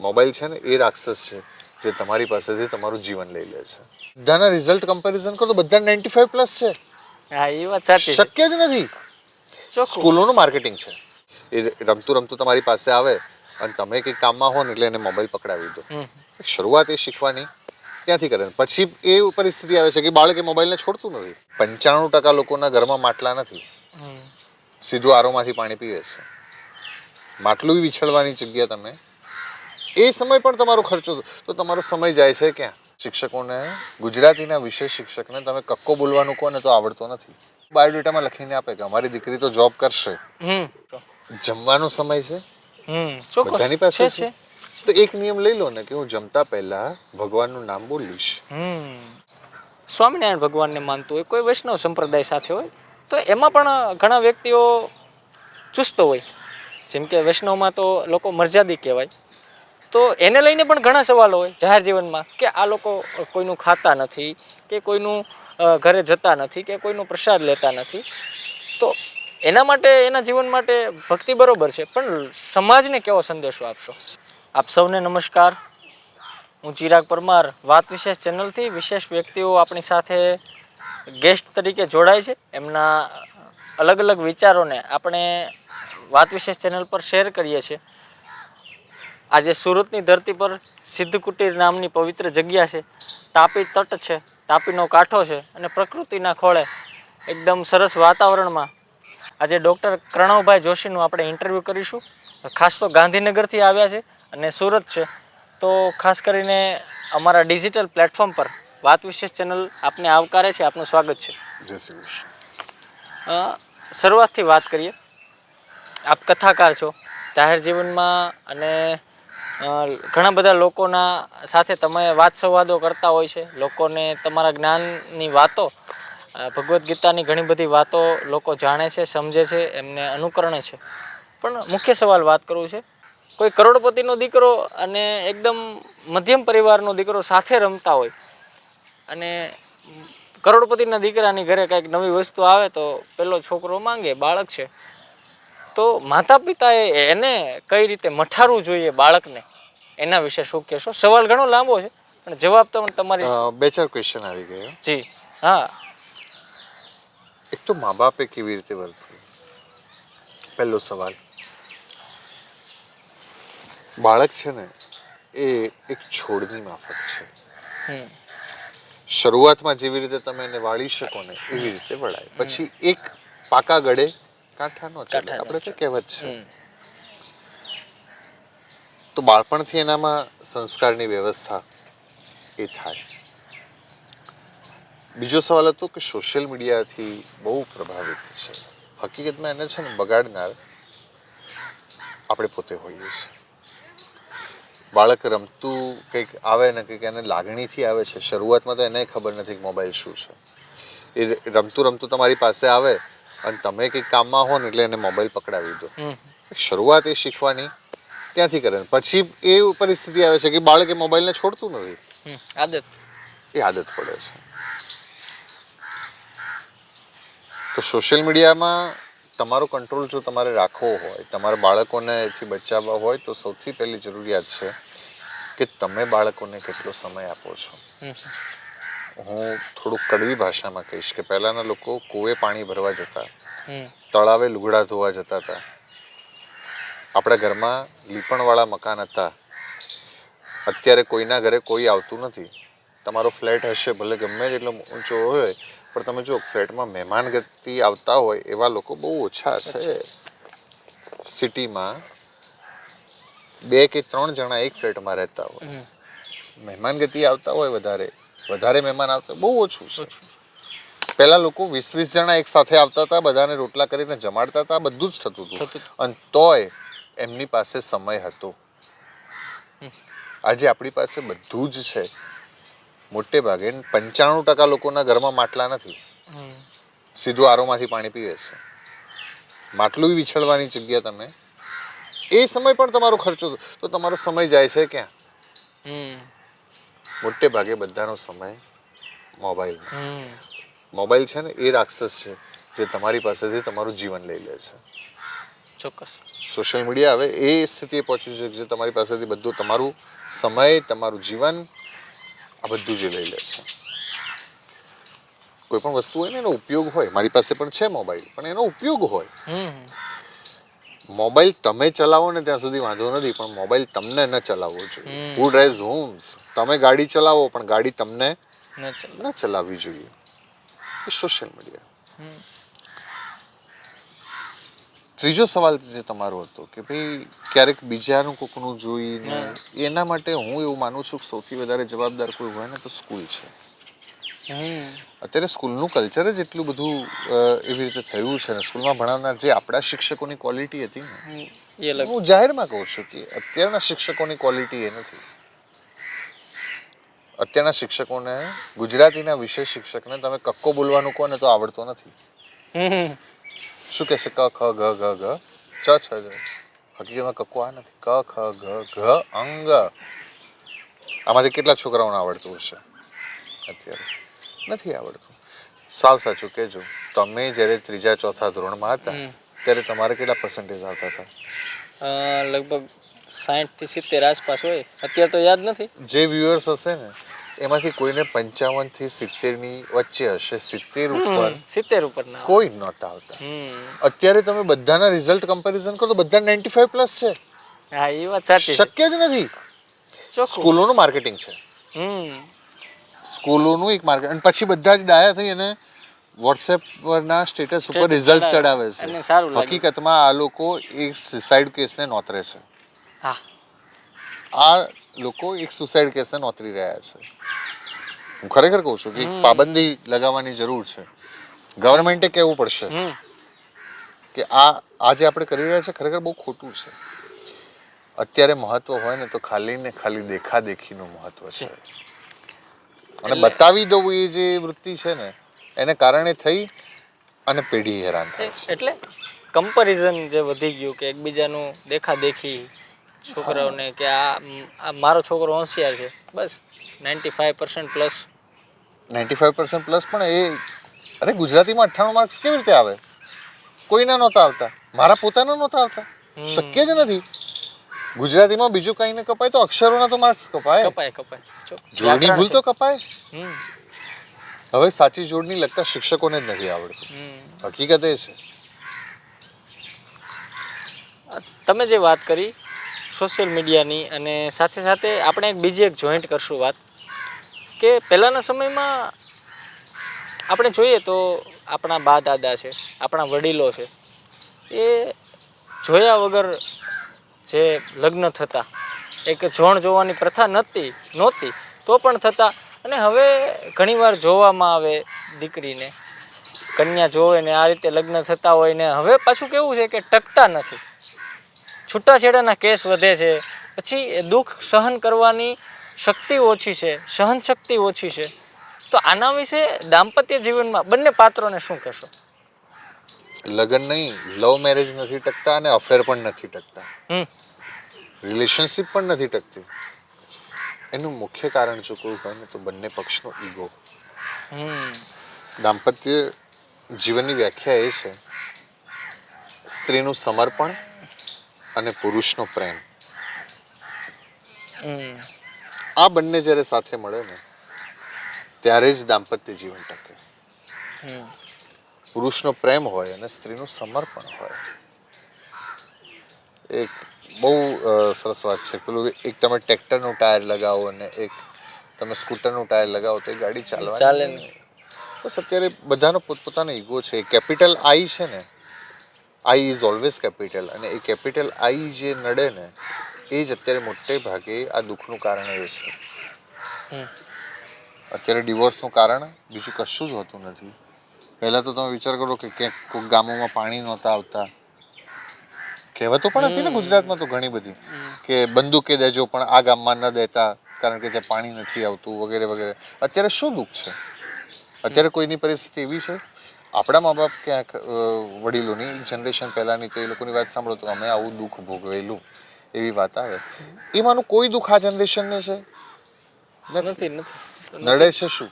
Mobile છે ને એ રાક્ષસ છે જે તમારી પાસેથી તમારું જીવન લઈ લે છે. બધાના રિઝલ્ટ કમ્પેરિઝન કરો તો બધા નાઇન્ટી ફાઈવ પ્લસ છે. હા એ વાત સાચી શક્ય જ નથી. સ્કૂલોનું માર્કેટિંગ છે. એ રમતું રમતું તમારી પાસે આવે અને તમે કંઈક કામમાં હો ને એટલે એને મોબાઈલ પકડાવી દો. શરૂઆત એ શીખવાની ક્યાંથી કરે પછી એ પરિસ્થિતિ આવે છે કે બાળકે મોબાઈલને છોડતું નથી. પંચાણું ટકા લોકોના ઘરમાં માટલા નથી. સીધું આરોમાંથી પાણી પીવે છે. માટલું વિછળવાની જગ્યા તમે એ સમય પણ તમારો ખર્ચો તો તમારો સમય જાય છે ક્યાં? શિક્ષકોને ગુજરાતીના વિશેષ શિક્ષકને તમે કક્કો બોલવાનું કહો ને તો આવડતો નથી. બાયોડેટામાં લખીને આપે કે અમારી દીકરી તો જોબ કરશે. હમ. જમવાનો સમય છે. બધાની પાસે છે તો એક નિયમ લઈ લો ને કે હું જમતા પહેલા ભગવાનનું નામ બોલીશ. હમ. સ્વામિનારાયણ ભગવાનને માનતું હોય કોઈ વૈષ્ણવ સંપ્રદાય સાથે હોય તો એમાં પણ ઘણા વ્યક્તિઓ ચુસ્ત હોય. જેમ કે વૈષ્ણવમાં તો લોકો મર્યાદી કહેવાય. તો એને લઈને પણ ઘણા સવાલો હોય જાહેર જીવનમાં કે આ લોકો કોઈનું ખાતા નથી, કે કોઈનું ઘરે જતા નથી, કે કોઈનું પ્રસાદ લેતા નથી. તો એના માટે, એના જીવન માટે ભક્તિ બરોબર છે, પણ સમાજને કેવો સંદેશો આપશો? આપ સૌને નમસ્કાર. હું ચિરાગ પરમાર, વાત વિશેષ ચેનલથી વિશેષ વ્યક્તિઓ આપણી સાથે ગેસ્ટ તરીકે જોડાય છે. એમના અલગ અલગ વિચારોને આપણે વાત વિશેષ ચેનલ પર શેર કરીએ છીએ. આજે સુરતની ધરતી પર સિદ્ધ કુટીર નામની પવિત્ર જગ્યા છે. તાપી તટ છે તાપીનો કાંઠો છે અને પ્રકૃતિના ખોળે એકદમ સરસ વાતાવરણમાં. આજે ડૉક્ટર પ્રણવભાઈ જોશીનું આપણે ઇન્ટરવ્યૂ કરીશું. ખાસ તો ગાંધીનગરથી આવ્યા છે અને સુરત છે. તો ખાસ કરીને અમારા ડિજિટલ પ્લેટફોર્મ પર વાત વિશેષ ચેનલ આપને આવકારે છે આપનું સ્વાગત છે. જય શ્રી કૃષ્ણ. શરૂઆતથી વાત કરીએ. આપ કથાકાર છો જાહેર જીવનમાં અને ઘણા બધા લોકોના સાથે તમે વાત સંવાદો કરતા હોય છે. લોકોને તમારા જ્ઞાનની વાતો ભગવદ્ ગીતાની ઘણી બધી વાતો લોકો જાણે છે, સમજે છે, એમને અનુકરણે છે. પણ મુખ્ય સવાલ વાત કરવું છે. કોઈ કરોડપતિનો દીકરો અને એકદમ મધ્યમ પરિવારનો દીકરો સાથે રમતા હોય અને કરોડપતિના દીકરાની ઘરે કંઈક નવી વસ્તુ આવે તો પેલો છોકરો માંગે, બાળક છે. તો માતા પિતાએ એને કઈ રીતે મઠારવું જોઈએ બાળકને? એના વિશે શું કહેશો? સવાલ ઘણો લાંબો છે પણ જવાબ તો તમારી બે ચાર ક્વેશ્ચન આવી ગયા. જી હા. એક તો મા બાપે કેવી રીતે વર્તવું પહેલો સવાલ. બાળક છે ને એ એક છોડની માફક છે. શરૂઆતમાં જેવી રીતે તમે એને વાળી શકો ને એવી રીતે વળાય. પછી એક પાકા ગળે કાંઠા નો ચાલે કાંઠા નો આપણે તો કહેવત છે. તો બાળપણથી એનામાં સંસ્કારની વ્યવસ્થા એ થાય. બીજો સવાલ હતો કે સોશિયલ મીડિયાથી બહુ પ્રભાવિત છે. હકીકતમાં એને છે ને બગાડનાર આપણે પોતે હોઈએ છીએ. બાળક રમતું કંઈક આવે ને કંઈક એને લાગણીથી આવે છે. શરૂઆતમાં તો એને ખબર નથી કે મોબાઈલ શું છે. એ રમતું રમતું તમારી પાસે આવે અને તમે કંઈક કામમાં હો ને એટલે એને મોબાઈલ પકડાવી દો. શરૂઆત એ શીખવાની ક્યાંથી કરે પછી એ પરિસ્થિતિ આવે છે કે બાળક એ મોબાઈલને છોડતું નથી. આદત. એ આદત પડે છે. તો સોશિયલ મીડિયામાં તમારો કંટ્રોલ જો તમારે રાખવો હોય તમારા બાળકોને એથી બચાવવા હોય તો સૌથી પહેલી જરૂરિયાત છે કે તમે બાળકોને કેટલો સમય આપો છો. હું થોડુંક કડવી ભાષામાં કહીશ કે પહેલાંના લોકો કૂએ પાણી ભરવા જતા તળાવે લુગડા ધોવા જતા હતા. આપણા ઘરમાં લીપણવાળા મકાન હતા. અત્યારે કોઈના ઘરે કોઈ આવતું નથી. તમારો ફ્લેટ હશે ભલે ગમે તેટલો ઊંચો હોય પણ તમે જો ફ્લેટમાં મહેમાન ગતિ આવતા હોય એવા લોકો બહુ ઓછા છે. સિટીમાં બે કે ત્રણ જણા એક ફ્લેટમાં રહેતા હોય. મહેમાન ગતિ આવતા હોય વધારે વધારે મહેમાન આવતા બહુ ઓછું છે. પહેલા લોકો વીસ વીસ જણા એક સાથે આવતા હતા બધાને રોટલા કરીને જમાડતા હતા બધું જ થતું હતું. અને તોય એમની પાસે સમય હતો. આજે આપણી પાસે બધું જ છે. મોટે ભાગે પંચાણું ટકા લોકોના ઘરમાં માટલા નથી. સીધું આરોમાંથી પાણી પીવે છે. માટલું વિછળવાની જગ્યા તમે. એ સમય પણ તમારો ખર્ચો તો તમારો સમય જાય છે ક્યાં? મોટે ભાગે બધાનો સમય મોબાઈલ મોબાઈલ છે ને એ રાક્ષસ છે જે તમારી પાસેથી તમારું જીવન લઈ લે છે. ચોક્કસ. સોશિયલ મીડિયા હવે એ સ્થિતિએ પહોંચ્યું છે જે તમારી પાસેથી બધું તમારું સમય તમારું જીવન આ બધું જ લઈ લે છે. કોઈ પણ વસ્તુ હોય ને એનો ઉપયોગ હોય મારી પાસે પણ છે મોબાઈલ પણ એનો ઉપયોગ હોય. મોબાઈલ તમે ચલાવો ને ત્યાં સુધી વાંધો નથી પણ મોબાઈલ તમને ન ચલાવવો જોઈએ. હુ ડ્રાઈવ્સ હોમ્સ તમે ગાડી ચલાવો પણ ગાડી તમને ન ચલાવવી જોઈએ. Social media. ત્રીજો સવાલ જે તમારો હતો કે ભાઈ ક્યારેક બીજાનું કોકનું જોઈને એના માટે હું એવું માનું છું કે સૌથી વધારે જવાબદાર કોઈ હોય ને તો સ્કૂલ છે. અત્યારે સ્કૂલનું કલ્ચર જ એટલું બધું એવી રીતે થયું છે ને. સ્કૂલમાં ભણાવનાર જે આપણા શિક્ષકોની ક્વોલિટી હતી ને હું જાહેરમાં કહું છું કે અત્યારના શિક્ષકોની ક્વોલિટી એ નથી. અત્યારના શિક્ષકોને ગુજરાતીના વિષય શિક્ષકને તમે કક્કો બોલવાનું કહો ને તો આવડતો નથી. શું કહેશે? ક ખ ગ ગ ગ. ચ છ જ હકીકતમાં કક્કો આ નથી. ક ખ ગ ઘ અંગ. આમાંથી કેટલા છોકરાઓને આવડતું હશે? અત્યારે નથી આવડતું. સાવ સાચું કહેજો. તમે જ્યારે ત્રીજા ચોથા ધોરણમાં હતા ત્યારે તમારે કેટલા પર્સન્ટેજ આવતા હતા? લગભગ સાઠથી સિત્તેર આસપાસ હોય. અત્યારે તો યાદ નથી. જે વ્યુઅર્સ હશે ને એમાંથી કોઈને પંચાવનથી સિત્તેરની વચ્ચે હશે. સિત્તેર ઉપર સિત્તેર ઉપર કોઈ નહોતા આવતા. અત્યારે તમે બધાના રિઝલ્ટ કમ્પેરિઝન કરો તો બધા નાઇન્ટી ફાઈવ પ્લસ છે. હા એ વાત સાચી શક્ય જ નથી. સ્કૂલોનું માર્કેટિંગ છે. હમ. સ્કૂલોનું એક માર્કેટ અને પછી બધા જ ડાયા થઈ અને વોટ્સએપ પરના સ્ટેટસ ઉપર રિઝલ્ટ ચડાવે. ચડાવે છે. હકીકતમાં આ લોકો એક સુસાઇડ કેસને નોતરે છે. હા. આ લોકો એક સુસાઇડ કેસને નોતરી રહ્યા છે. હું ખરેખર કહું છું કે પાબંદી લગાવવાની જરૂર છે. ગવર્મેન્ટે કહેવું પડશે કે આ આ જે આપણે કરી રહ્યા છે ખરેખર બહુ ખોટું છે. અત્યારે મહત્વ હોય ને તો ખાલી ને ખાલી દેખાદેખીનું મહત્વ છે. અને બતાવી દઉં એ જે વૃત્તિ છે ને એને કારણે થઈ અને પેઢી હેરાન થાય એટલે કમ્પેરિઝન જે વધી ગયું કે એકબીજાનું દેખાદેખી છોકરાઓને કે આ મારો છોકરો હોશિયાર છે. બસ ninety five percent plus ninety five percent plus પણ એ અરે ગુજરાતીમાં અઠ્ઠાણું માર્ક્સ કેવી રીતે આવે? કોઈના નહોતા આવતા. મારા પોતાના નહોતા આવતા. શક્ય જ નથી. ગુજરાતીમાં બીજું કંઈ ને કપાય તો અક્ષરોના તો માર્ક્સ કપાય. કપાય કપાય. જોડણી ભૂલ તો કપાય. હવે સાચી જોડણી લગતા શિક્ષકોને જ નથી આવડતું. હકીકત એ છે. તમે જે વાત કરી સોશિયલ મીડિયાની અને સાથે સાથે આપણે એક બીજી એક જોઈન્ટ કરશું વાત કે પહેલાંના સમયમાં આપણે જોઈએ તો આપણા બા દાદા છે, આપણા વડીલો છે, એ જોયા વગર જે લગ્ન થતા, એક જોણ જોવાની પ્રથા નહોતી નહોતી, તો પણ થતા અને હવે ઘણીવાર જોવામાં આવે દીકરીને, કન્યા જોવે ને આ રીતે લગ્ન થતા હોય ને હવે પાછું કેવું છે કે ટકતા નથી. છૂટાછેડાના કેસ વધે છે. પછી દુઃખ સહન કરવાની શક્તિ ઓછી છે સહન શક્તિ ઓછી છે. તો આના વિશે દાંપત્ય જીવનમાં બંને પાત્રોને શું કહેશો? લગ્ન નહીં લવ મેરેજ નથી ટકતા અને અફેર પણ નથી ટકતા. રિલેશનશિપ પણ નથી ટકતી. એનું મુખ્ય કારણ જો કોઈ હોય ને તો બંને પક્ષનો ઈગો. દાંપત્ય જીવનની વ્યાખ્યા એ છે સ્ત્રીનું સમર્પણ અને પુરુષનો પ્રેમ. આ બંને જ્યારે સાથે મળે ને ત્યારે જ દાંપત્ય જીવન ટકે. પુરુષનો પ્રેમ હોય અને સ્ત્રીનું સમર્પણ હોય. એક બહુ સરસ વાત છે. પેલું એક તમે ટ્રેક્ટરનું ટાયર લગાવો અને એક તમે સ્કૂટરનું ટાયર લગાવો તો એ ગાડી ચાલવા ચાલે. બસ અત્યારે બધાનો પોતપોતાનો ઈગો છે. કેપિટલ આઈ છે ને આઈ ઇઝ ઓલવેઝ કેપિટલ અને એ કેપિટલ આઈ જે નડે ને એ જ અત્યારે મોટે ભાગે આ દુઃખનું કારણ એ છે. અત્યારે ડિવોર્સનું કારણ બીજું કશું જ હોતું નથી. પહેલાં તો તમે વિચાર કરો કે ક્યાંક કોઈક ગામોમાં પાણી નહોતા આવતા. કહેવતો પણ હતી ને ગુજરાતમાં તો ઘણી બધી. કે બંદૂકે દેજો પણ આ ગામમાં ન દેતા કારણ કે ત્યાં પાણી નથી આવતું વગેરે વગેરે. અત્યારે શું દુઃખ છે? અત્યારે કોઈની પરિસ્થિતિ એવી છે? આપણા મા બાપ ક્યાંક વડીલોની જનરેશન પહેલાંની તો એ લોકોની વાત સાંભળો તો અમે આવું દુઃખ ભોગવેલું એવી વાત આવે. એમાંનું કોઈ દુઃખ આ જનરેશનને છે? નથી. નથી નથી. નડે છે શું?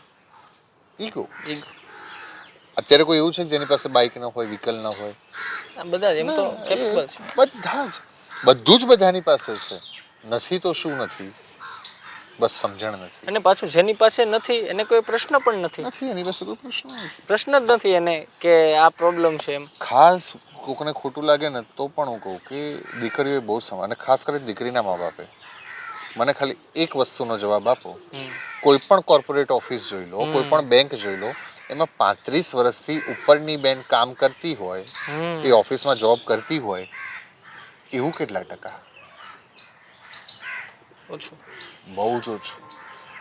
ઈગો ઈ- અત્યારે કોઈ એવું છે કે જેની પાસે બાઇક ન હોય વ્હીકલ ન હોય? બધા એમ તો કેપેબલ છે. બધા જ. બધું જ બધાની પાસે છે. નથી તો શું નથી? બસ સમજણ નથી. અને પાછું જેની પાસે નથી એને કોઈ પ્રશ્ન પણ નથી. નથી એની પાસે કોઈ પ્રશ્ન નથી. પ્રશ્ન જ નથી એને કે આ પ્રોબ્લેમ છે એમ. ખાસ કોકને ખોટું લાગે ને તો પણ હું કહું કે દીકરીઓએ બહુ સમજ અને ખાસ કરીને દીકરીના મા બાપે મને ખાલી એક વસ્તુનો જવાબ આપો. કોઈ પણ કોર્પોરેટ ઓફિસ જોઈ લો કોઈ પણ બેંક જોઈ લો એમાં પાંત્રીસ વર્ષથી ઉપરની બેન કામ કરતી હોય એ ઓફિસમાં જોબ કરતી હોય એવું કેટલા ટકા? ઓછું. બહુ જ ઓછું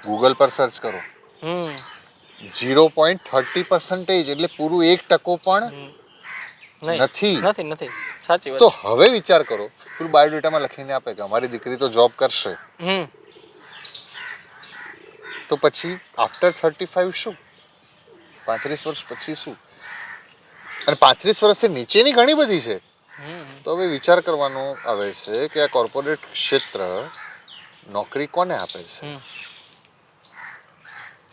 ગૂગલ પર સર્ચ કરો. ઝીરો પોઈન્ટ થર્ટી પર્સન્ટેજ એટલે પૂરું એક ટકો પણ નથી. નથી નથી. સાચી વાત તો હવે વિચાર કરો. પેલું બાયોડેટામાં લખીને આપે કે અમારી દીકરી તો જોબ કરશે. તો પછી આફ્ટર થર્ટી ફાઈવ શું? પાંત્રીસ વર્ષ પછી શું? અને પાંત્રીસ વર્ષથી નીચેની ઘણી બધી છે. તો હવે વિચાર કરવાનો આવે છે કે આ કોર્પોરેટ ક્ષેત્ર નોકરી કોને આપે છે?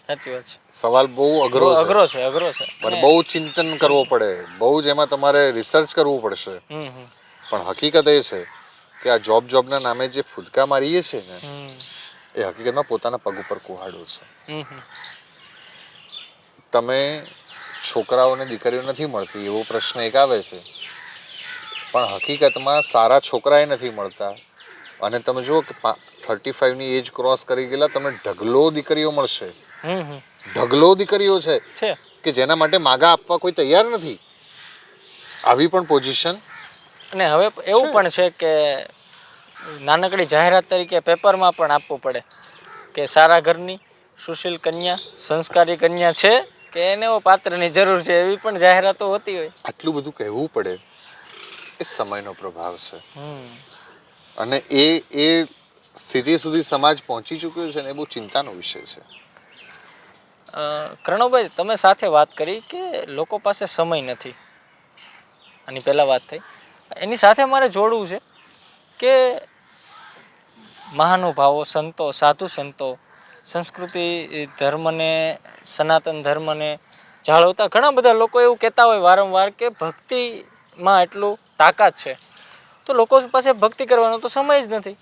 સાચી વાત છે. સવાલ બહુ અઘરો છે. અઘરો છે અઘરો છે. અને- બહુ ચિંતન કરવો પડે. બહુ જ એમાં તમારે રિસર્ચ કરવું પડશે. પણ હકીકત એ છે કે આ જોબ જોબના નામે જે ફૂદકા મારીએ છે ને એ હકીકતમાં પોતાના પગ ઉપર કુહાડો છે. તમે છોકરાઓને દીકરીઓ નથી મળતી એવો પ્રશ્ન એક આવે છે. પણ હકીકતમાં સારા છોકરાએ નથી મળતા. અને તમે જુઓ કે થર્ટી ફાઈવની એજ ક્રોસ કરી ગયેલા તમને ઢગલો દીકરીઓ મળશે. ઢગલો દીકરીઓ છે છે. કે જેના માટે માગા આપવા કોઈ તૈયાર નથી. આવી પણ પોઝિશન અને હવે એવું પણ છે કે નાનકડી જાહેરાત તરીકે પેપરમાં પણ આપવું પડે કે સારા ઘરની સુશીલ કન્યા સંસ્કારી કન્યા છે કે એને એવો પાત્રની જરૂર છે એવી પણ જાહેરાતો હોતી હોય. આટલું બધું કહેવું પડે એ સમયનો પ્રભાવ છે. હમ. અને એ એ સ્થિતિ સુધી સમાજ પહોંચી ચૂક્યો છે ને એ બહુ ચિંતાનો વિષય છે. કર્ણોભાઈ તમે સાથે વાત કરી કે લોકો પાસે સમય નથી. આની પહેલાં વાત થઈ. એની સાથે મારે જોડવું છે કે મહાનુભાવો, સંતો, સાધુ સંતો, સંસ્કૃતિ, ધર્મને, સનાતન ધર્મને જાળવતા ઘણા બધા લોકો એવું કહેતા હોય વારંવાર કે ભક્તિમાં એટલું તાકાત છે. તો લોકો પાસે ભક્તિ કરવાનો તો સમય જ નથી.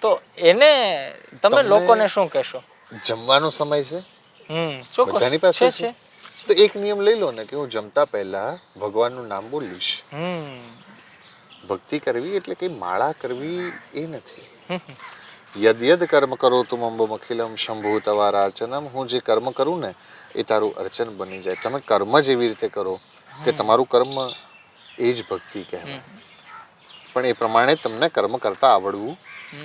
તો એને તમે લોકોને શું કહેશો? જમવાનો સમય છે? હમ ચોક્કસ. પાસે છે તો એક નિયમ લઈ લો ને કે હું જમતા પહેલા ભગવાનનું નામ બોલીશ. હમ. ભક્તિ કરવી એટલે કે માળા કરવી એ નથી. યદ યદ કર્મ કરો તું અંબો અખિલમ શંભુ તવારા અર્ચનમ. હું જે કર્મ કરું ને એ તારું અર્ચન બની જાય. તમે કર્મ જ એવી રીતે કરો કે તમારું કર્મ એ જ ભક્તિ કહેવાય. પણ એ પ્રમાણે તમને કર્મ કરતા આવડવું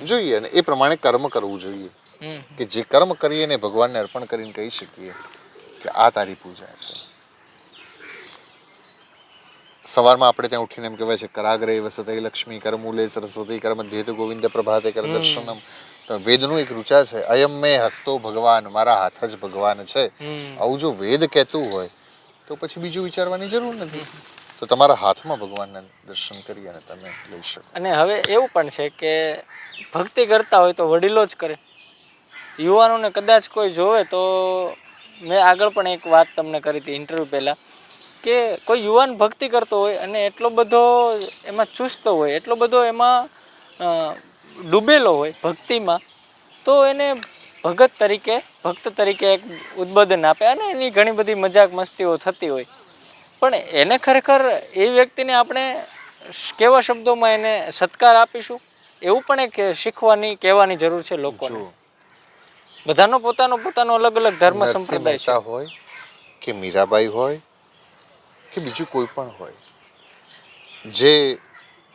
જોઈએ અને એ પ્રમાણે કર્મ કરવું જોઈએ. કે જે કર્મ કરીએ ને ભગવાનને અર્પણ કરીને કહી શકીએ કે આ તારી પૂજા છે. સવારમાં આપણે ત્યાં ઉઠીને એમ કહેવાય છે કરાગ્રે વસતે લક્ષ્મી કરમૂલે સરસ્વતી કર્મ ધ્યેતુ ગોવિંદ પ્રભાતે કર દર્શનમ. તો વેદનું એક રૂચા છે અયમ મેં હસ્તો ભગવાન મારા હાથ જ ભગવાન છે. આવું જો વેદ કહેતું હોય તો પછી બીજું વિચારવાની જરૂર નથી. તો તમારા હાથમાં ભગવાનના દર્શન કરી અને તમે લઈ શકો. અને હવે એવું પણ છે કે ભક્તિ કરતા હોય તો વડીલો જ કરે. યુવાનોને કદાચ કોઈ જોવે તો મેં આગળ પણ એક વાત તમને કરી હતી ઇન્ટરવ્યૂ પહેલાં, કે કોઈ યુવાન ભક્તિ કરતો હોય અને એટલો બધો એમાં ચુસ્ત હોય, એટલો બધો એમાં ડૂબેલો હોય ભક્તિમાં, તો એને ભગત તરીકે, ભક્ત તરીકે એક ઉદ્બોધન આપે અને એની ઘણી બધી મજાક મસ્તીઓ થતી હોય. પણ એને ખરેખર એ વ્યક્તિને આપણે કેવા શબ્દોમાં એને સત્કાર આપીશું? એવું પણ એક શીખવાની કહેવાની જરૂર છે લોકોને. બધાનો પોતાનો પોતાનો અલગ અલગ ધર્મ સંપ્રદાય હોય કે મીરાબાઈ હોય કે બીજું કોઈ પણ હોય જે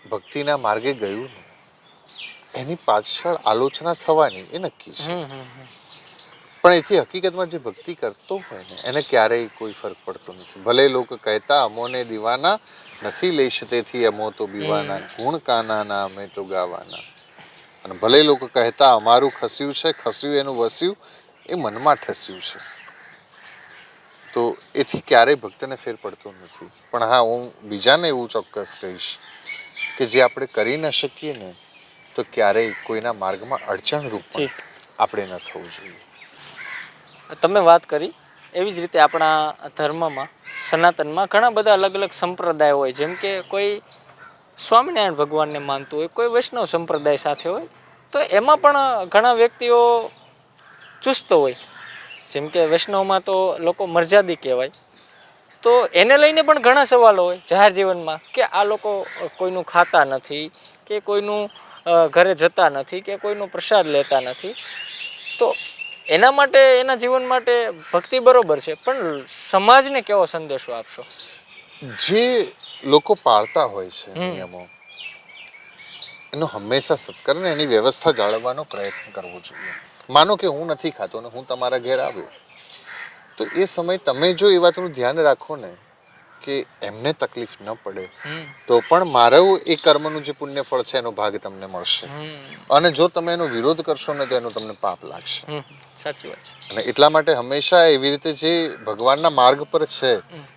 ભક્તિના માર્ગે ગયું એની પાછળ આલોચના થવાની એ નક્કી છે. પણ એથી હકીકતમાં જે ભક્તિ કરતો હોય ને એને ક્યારેય કોઈ ફરક પડતો નથી. ભલે લોકો કહેતા અમોને દીવાના નથી લઈશ તેથી અમો તો બીવાના ગુણ કાનાના અમે તો ગાવાના. અને ભલે લોકો કહેતા અમારું ખસ્યું છે ખસ્યું એનું વસ્યું એ મનમાં ઠસ્યું છે. તો એથી ક્યારેય ભક્તને ફેર પડતો નથી. પણ હા હું બીજાને એવું ચોક્કસ કહીશ કે જે આપણે કરી ન શકીએ ને તો ક્યારેય કોઈના માર્ગમાં અડચણરૂપ પણ આપણે ન થવું જોઈએ. તમે વાત કરી, એવી જ રીતે આપણા ધર્મમાં, સનાતનમાં ઘણા બધા અલગ અલગ સંપ્રદાય હોય. જેમ કે કોઈ સ્વામિનારાયણ ભગવાનને માનતું હોય, કોઈ વૈષ્ણવ સંપ્રદાય સાથે હોય, તો એમાં પણ ઘણા વ્યક્તિઓ ચુસ્ત હોય. જેમ કે વૈષ્ણવમાં તો લોકો મર્યાદી કહેવાય. તો એને લઈને પણ ઘણા સવાલો હોય જાહેર જીવનમાં, કે આ લોકો કોઈનું ખાતા નથી, કે કોઈનું ઘરે જતા નથી, કે કોઈનો પ્રસાદ લેતા નથી. તો એના માટે એના જીવન માટે ભક્તિ બરોબર છે પણ સમાજને કેવો સંદેશો આપશો? જે લોકો પાળતા હોય છે નિયમો એનો હંમેશા સત્કાર ને એની વ્યવસ્થા જાળવવાનો પ્રયત્ન કરવો જોઈએ. માનો કે હું નથી ખાતો ને હું તમારા ઘેર આવ્યો તો એ સમય તમે જો એ વાતનું ધ્યાન રાખો ને કે એમને તકલીફ ન પડે તો પણ મારું એ કર્મનું જે પુણ્ય ફળ છે એનો ભાગ તમને મળશે. અને જો તમે એનો વિરોધ કરશો ને તો એનો તમને પાપ લાગશે. સાચી વાત છે. અને એટલા માટે હંમેશા એવી રીતે જે ભગવાનના માર્ગ પર છે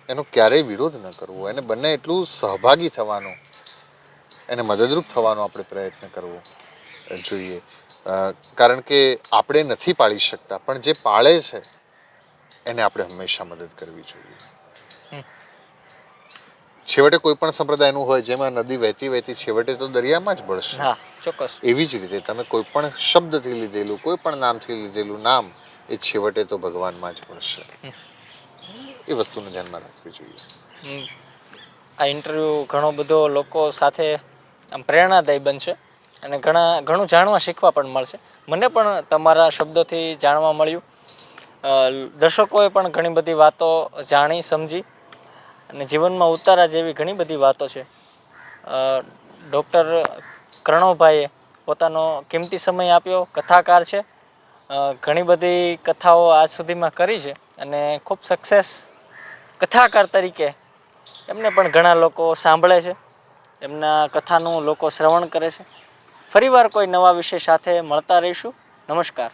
એનો ક્યારેય વિરોધ ન કરવો. એને બંને એટલું સહભાગી થવાનો એને મદદરૂપ થવાનો આપણે પ્રયત્ન કરવો જોઈએ. કારણ કે આપણે નથી પાળી શકતા પણ જે પાળે છે એને આપણે હંમેશા મદદ કરવી જોઈએ. છેવટે કોઈ પણ સંપ્રદાયનું હોય જેમાં નદી વહેતી વહેતી છેવટે તો દરિયામાં જ ભળશે. હા ચોક્કસ. એવી જ રીતે તમે કોઈ પણ શબ્દથી લીધેલું કોઈ પણ નામથી લીધેલું નામ એ છેવટે તો ભગવાનમાં જ ભળશે. એ વસ્તુને ધ્યાનમાં રાખવી જોઈએ. આ ઇન્ટરવ્યૂ ઘણો બધો લોકો સાથે આમ પ્રેરણાદાયી બનશે અને ઘણા ઘણું જાણવા શીખવા પણ મળશે. મને પણ તમારા શબ્દોથી જાણવા મળ્યું. દર્શકોએ પણ ઘણી બધી વાતો જાણી સમજી. અને જીવનમાં ઉતારા જેવી ઘણી બધી વાતો છે. ડૉક્ટર કરણવભાઈએ પોતાનો કિંમતી સમય આપ્યો, કથાકાર છે. ઘણી બધી કથાઓ આજ સુધીમાં કરી છે અને ખૂબ સક્સેસ કથાકાર તરીકે એમને પણ ઘણા લોકો સાંભળે છે. એમના કથાનું લોકો શ્રવણ કરે છે. ફરીવાર કોઈ નવા વિષય સાથે મળતા રહીશું. નમસ્કાર.